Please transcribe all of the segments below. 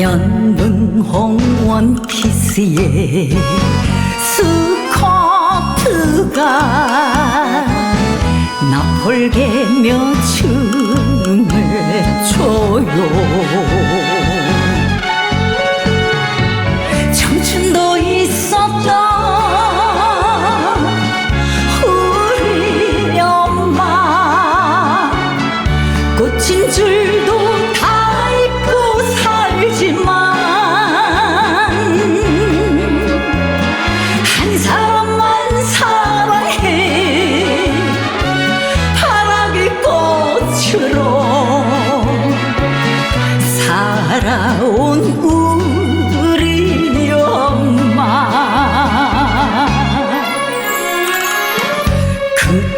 연분 홍원 키스의 스커트가 나폴개며 춤을 춰요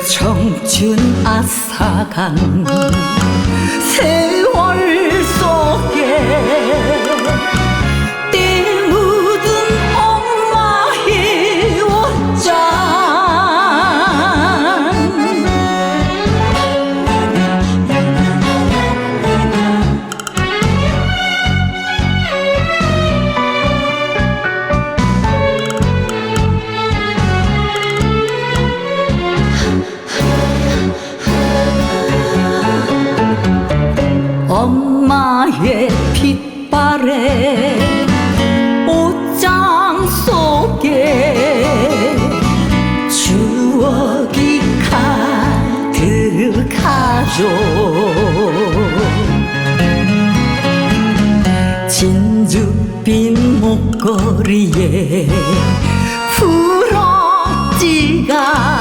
청춘 아사간. 세월 엄마의 핏발에 옷장 속에 추억이 가득하죠. 진주빛 목걸이에 부럭지가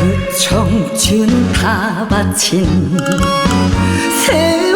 그 청춘 다 바친 세